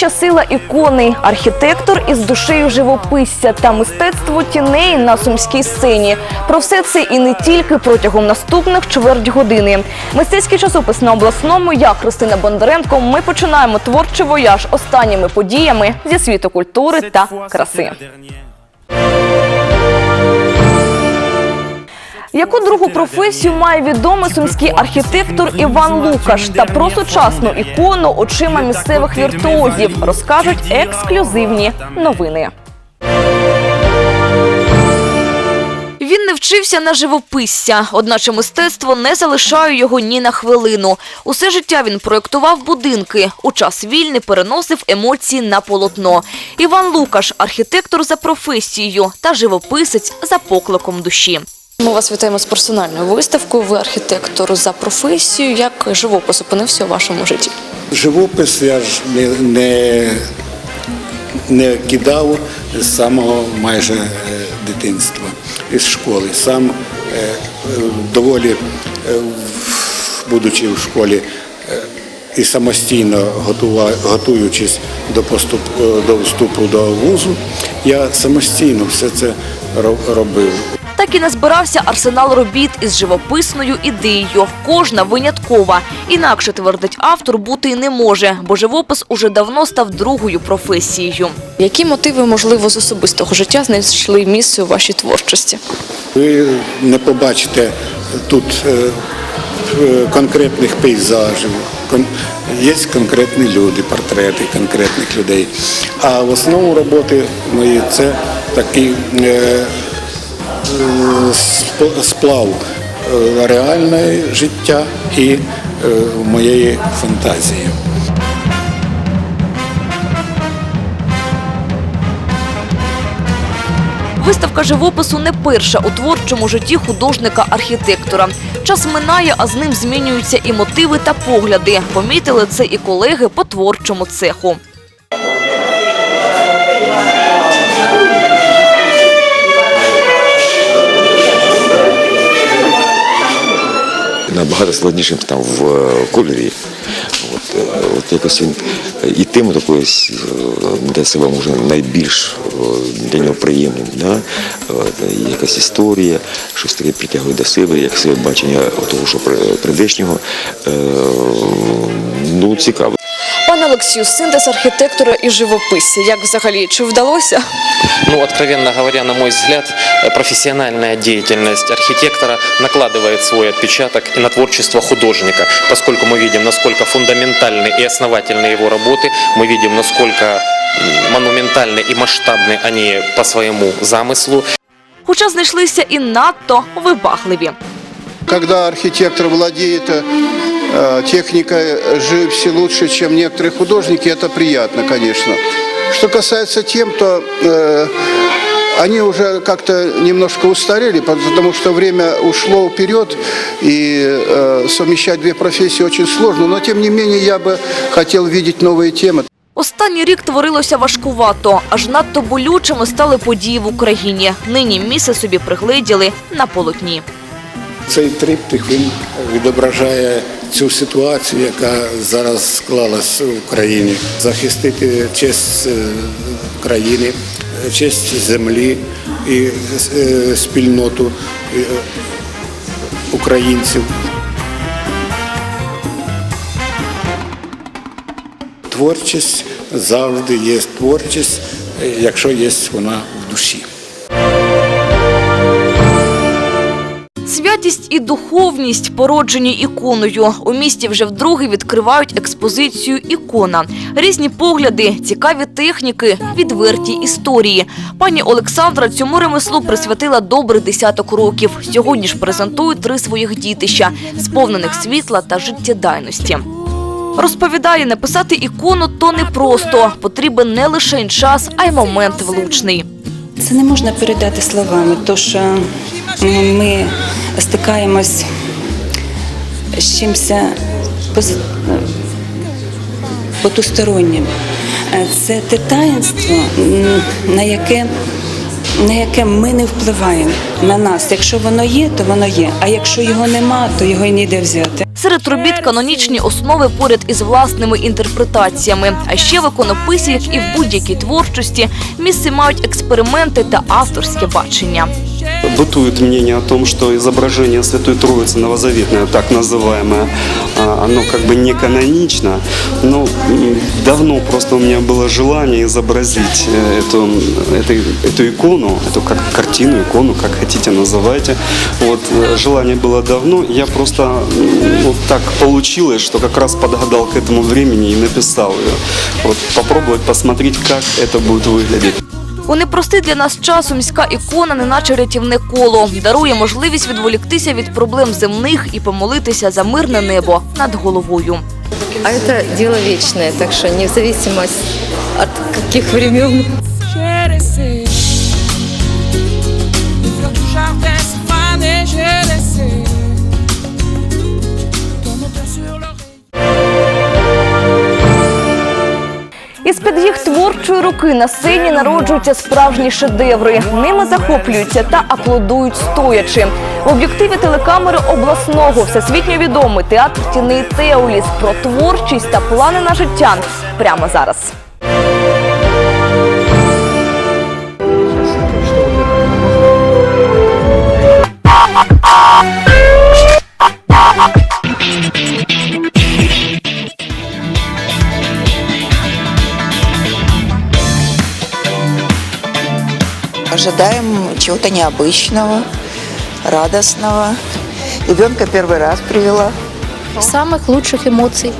Найвища сила ікони, архітектор із душею живописця та мистецтво тіней на сумській сцені. Про все це і не тільки протягом наступних чверть години. Мистецький часопис на обласному. Я Христина Бондаренко. Ми починаємо творчий вояж останніми подіями зі світу культури та краси. Яку другу професію має відомий сумський архітектор Іван Лукаш та про сучасну ікону очима місцевих віртуозів розкажуть ексклюзивні новини. Він не вчився на живописця, одначе мистецтво не залишає його ні на хвилину. Усе життя він проєктував будинки. У час вільний переносив емоції на полотно. Іван Лукаш – архітектор за професією та живописець за покликом душі. Ми вас вітаємо з персональною виставкою. Ви архітектор за професією. Як живопис опинився у вашому житті? Живопис я ж не, не, не кидав з самого майже е, дитинства, із школи. Сам е, доволі, е, будучи в школі і самостійно готува, готуючись до, поступ, до вступу до вузу, я самостійно все це робив. Так і назбирався арсенал робіт із живописною ідеєю. Кожна виняткова. Інакше, твердить автор, бути й не може, бо живопис уже давно став другою професією. Які мотиви, можливо, з особистого життя знайшли місце у вашій творчості? Ви не побачите тут е, е, конкретних пейзажів, є конкретні люди, портрети конкретних людей. А в основному роботи мої це такий е, сплав е, реальне життя і е, моєї фантазії. Виставка живопису не перша у творчому житті художника-архітектора. Час минає, а з ним змінюються і мотиви та погляди. Помітили це і колеги по творчому цеху. Набагато складнішим там в е, кольорі. От, е, от якось він е, і тема е, для себе може найбільш для нього приємним. Да? Якась історія, щось таке притягує до себе, як своє бачення того, що придешнього. Ну, цікаво. Пане Олексію, синтез архітектора і живописця. Як взагалі чи вдалося? Ну, откровенно говоря, на мой взгляд, э, профессиональная деятельность архитектора накладывает свой отпечаток и на творчество художника, поскольку мы видим, насколько фундаментальны и основательны его работы, мы видим, насколько м, монументальны и масштабны они по своему замыслу. Хоча знайшлися і надто вибагливі. Когда архитектор владеет э, техникой живописи лучше, чем некоторые художники, это приятно, конечно. Что касается тем, то э, они уже как-то немножко устарели, потому что время ушло вперед, и э, совмещать две профессии очень сложно. Но, тем не менее, я бы хотел видеть новые темы. Останній рік творилося важкувато, аж надто болючими стали події в Україні. Нині місце собі пригледіли на полотні. Цей триптих він відображає цю ситуацію, яка зараз склалась в Україні. Захистити честь е, країни, честь землі і е, спільноту е, українців. Творчість завжди є творчість, якщо є вона в душі. Святість і духовність породжені іконою. У місті вже вдруге відкривають експозицію ікона. Різні погляди, цікаві техніки, відверті історії. Пані Олександра цьому ремеслу присвятила добрий десяток років. Сьогодні ж презентує три своїх дітища, сповнених світла та життєдайності. Розповідає, написати ікону то непросто. Потрібен не лише час, а й момент влучний. Це не можна передати словами, то що м, ми стикаємось з чимось пози- потустороннім. Е, Це те таїнство, на яке, на яке ми не впливаємо на нас. Якщо воно є, то воно є. А якщо його нема, то його й ніде взяти. Серед робіт канонічні основи поряд із власними інтерпретаціями. А ще в іконописі, як і в будь-якій творчості, місце мають експерименти та авторське бачення. Бытует мнение о том, что изображение Святой Троицы новозаветное, так называемое, а, оно как бы не канонично, но давно просто у меня было желание изобразить э, эту, эту, эту икону, эту как картину, икону, как хотите называйте. Вот, э, желание было давно, я просто вот так получилось, что как раз подгадал к этому времени и написал ее. Вот, попробовать посмотреть, как это будет выглядеть. У непростий для нас час міська ікона, неначе рятівне коло, дарує можливість відволіктися від проблем земних і помолитися за мирне небо над головою. А це діло вічне, так що не в зависимости от каких времен. Із-під їх творчої руки на сцені народжуються справжні шедеври. Ними захоплюються та аплодують стоячи. В об'єктиві телекамери обласного всесвітньо відомий театр тіни Теоліс про творчість та плани на життя прямо зараз. Ожидаем чего-то необычного, радостного. Ребенка первый раз привела. Самых лучших эмоций.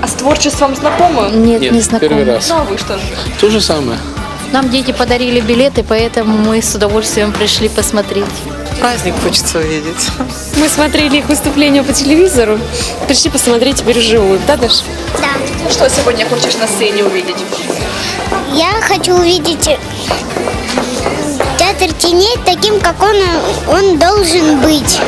А з творчеством знакомою? Нет, не знакомы. Ну, а ви що? То же самое. Нам дети подарили билеты, поэтому мы с удовольствием пришли посмотреть. Праздник хочется увидеть. Мы смотрели их выступления по телевизору, пришли посмотреть теперь вживую, да, Даш? Що сьогодні хочеш на сцені увидеть? Я хочу увидеть театр теней таким, как он, он должен быть.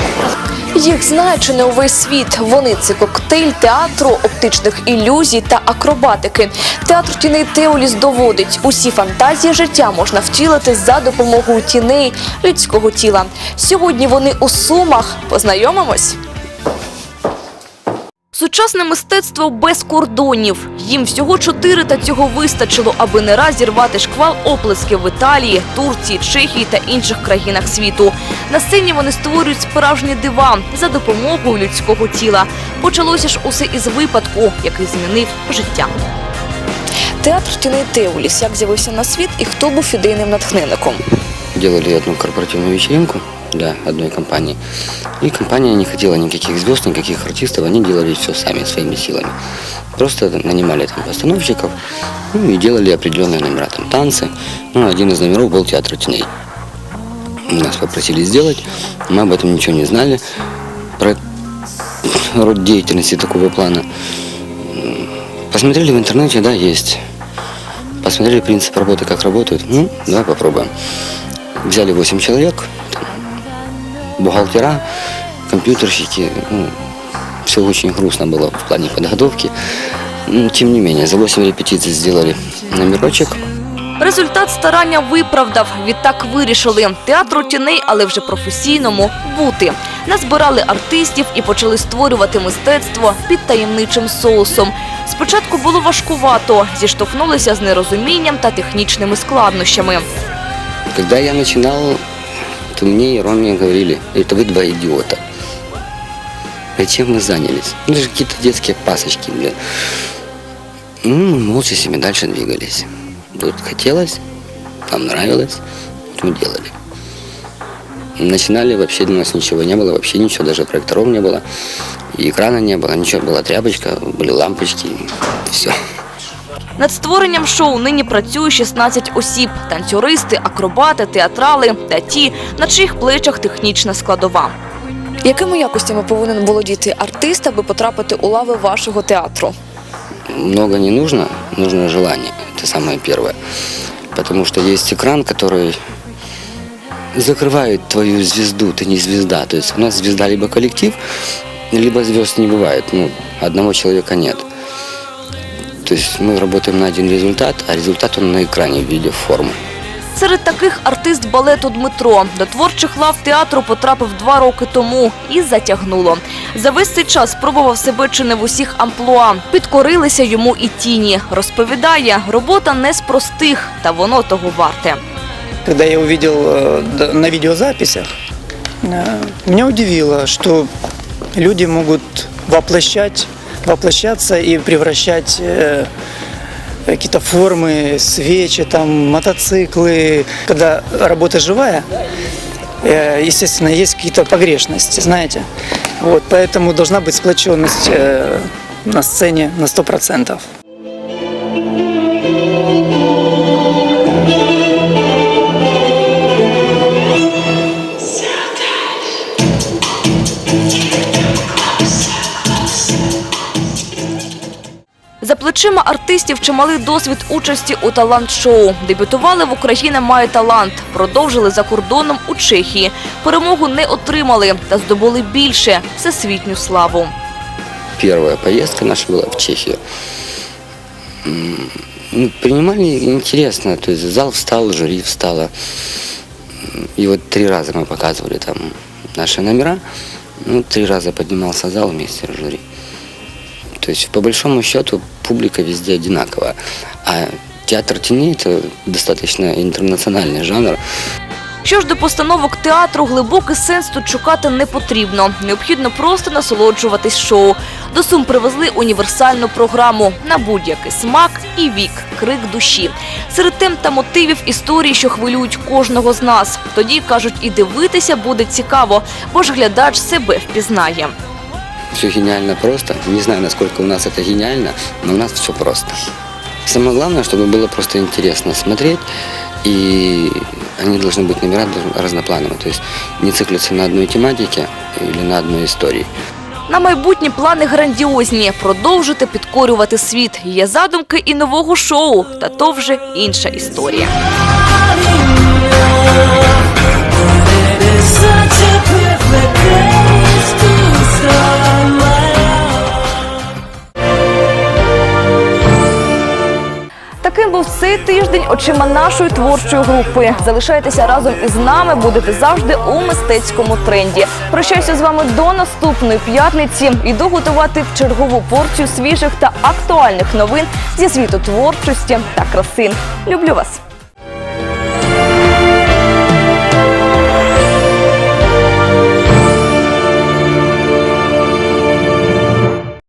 Їх знає чи не увесь світ. Вони це коктейль театру, оптичних ілюзій та акробатики. Театр тіней Теоліс доводить, усі фантазії життя можна втілити за допомогою тіней людського тіла. Сьогодні вони у сумах. Познайомимось. Сучасне мистецтво без кордонів. Їм всього чотири, та цього вистачило, аби не раз зірвати шквал оплесків в Італії, Турції, Чехії та інших країнах світу. На сцені вони створюють справжні дива за допомогою людського тіла. Почалося ж усе із випадку, який змінив життя. Театр тіней Теоліс як з'явився на світ і хто був ідейним натхненником? Делали одну корпоративную вечеринку для одной компании. И компания не хотела никаких звезд, никаких артистов. Они делали все сами, своими силами. Просто нанимали там постановщиков ну, и делали определенные номера. Там танцы. Ну, один из номеров был театр теней. Нас попросили сделать. Мы об этом ничего не знали. Про род деятельности такого плана. Посмотрели в интернете, да, есть. Посмотрели принцип работы, как работают. Ну, давай попробуем. Взяли 8 человек, бухгалтера, компьютерщики. Ну, все очень грустно было в плане подготовки. Ну, Тем не менее, за 8 репетиций сделали номерочек. Результат старання виправдав. Відтак вирішили театру тіней, але вже професійному бути. Назбирали артистів і почали створювати мистецтво під таємничим соусом. Спочатку було важкувато, зіштовхнулися з нерозумінням та технічними складнощами. Когда я начинал, то мне и Роме говорили, это вы два идиота. А чем вы занялись? Ну, это же какие-то детские пасочки, блин. Ну, мы молча себе дальше двигались. Вот хотелось, нам нравилось, мы делали. Начинали, вообще у нас ничего не было, вообще ничего, даже проекторов не было. И экрана не было, ничего, была тряпочка, были лампочки, все. Над створенням шоу нині працює 16 осіб: танцюристи, акробати, театрали та ті, на чиїх плечах технічна складова. Якими якостями повинен володіти артист, аби потрапити у лави вашого театру? много не нужно, нужно желание. Это самое первое. Потому что есть экран, который закрывает твою звезду, ты не звезда. То есть у нас звезда либо коллектив, либо звезд не бывает. Ну, одного человека нет. То есть мы работаем на один результат, а результат он на экране в виде формы. Серед таких артист балету Дмитро до творчих лав театру потрапив два роки тому і затягнуло. За весь цей час спробував себе чи не в усіх амплуа. Підкорилися йому і тіні. Розповідає, робота не з простих, та воно того варте. Когда я увидел э, д- на видеозаписях, э, меня удивило, что люди могут воплощать, воплощаться и превращать э, какие-то формы, свечи, там, мотоциклы. Когда работа живая, э, естественно, есть какие-то погрешности, знаете. Вот, поэтому должна быть сплоченность э, на сцене на 100%. За плечима артистів чималий досвід участі у талант-шоу. Дебютували в Україна має талант. Продовжили за кордоном у Чехії. Перемогу не отримали та здобули більше всесвітню славу. Первая поездка наша была в Чехию. М, ну, принимали интересно, то есть зал встал, жюри встало. М, И вот три раза мы показывали там наши номера. Ну, три раза поднимался зал вместе с жюри. То есть, по большому счету, публика везде одинаковая. А театр теней – это достаточно интернациональный жанр. Що ж до постановок театру, глибокий сенс тут шукати не потрібно. Необхідно просто насолоджуватись шоу. До Сум привезли універсальну програму на будь-який смак і вік, крик душі. Серед тем та мотивів історії, що хвилюють кожного з нас. Тоді, кажуть, і дивитися буде цікаво, бо ж глядач себе впізнає. Все гениально просто. Не знаю, насколько у нас это гениально, но у нас все просто. Самое главное, чтобы было просто интересно смотреть, и они должны быть номера должны- разноплановые, то есть не циклиться на одной тематике или на одной истории. На майбутні плани грандіозні продовжити підкорювати світ. Є задумки і нового шоу, та то вже інша історія. Цей тиждень очима нашої творчої групи. Залишайтеся разом із нами, будете завжди у мистецькому тренді. Прощаюся з вами до наступної п'ятниці. Іду готувати чергову порцію свіжих та актуальних новин зі світу творчості та краси. Люблю вас.